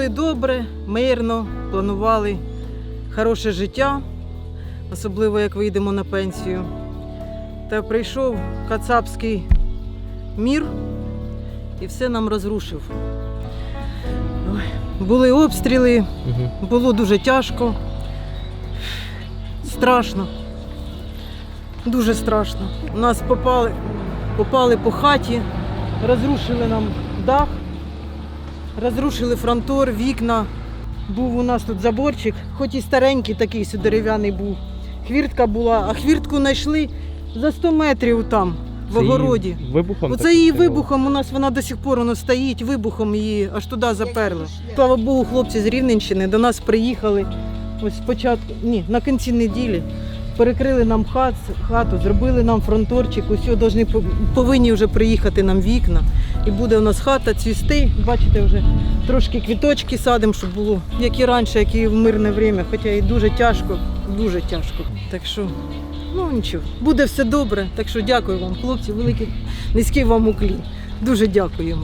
жили добре, мирно, планували хороше життя, особливо як вийдемо на пенсію. Та прийшов кацапський мір і все нам розрушив. Ой, були обстріли, було дуже тяжко, страшно. Дуже страшно. У нас попали, попали по хаті, розрушили нам дах, розрушили фронтор, вікна. Був у нас тут заборчик, хоч і старенький такий дерев'яний був. Хвіртка була, а хвіртку знайшли за 100 метрів там, в огороді. Вибухом Оце так її накрило? вибухом у нас вона до сих пор воно стоїть, вибухом її аж туди заперли. Слава Богу, хлопці з Рівненщини до нас приїхали. Ось спочатку, ні, на кінці неділі. Перекрили нам хат, хату, зробили нам фронторчик, усього должны, по- повинні вже приїхати нам вікна. І буде у нас хата цвісти. Бачите, вже трошки квіточки садимо, щоб було як і раніше, як і в мирне время. Хоча і дуже тяжко, дуже тяжко. Так що, ну нічого, буде все добре. Так що дякую вам, хлопці, великий низький вам уклін. Дуже дякуємо.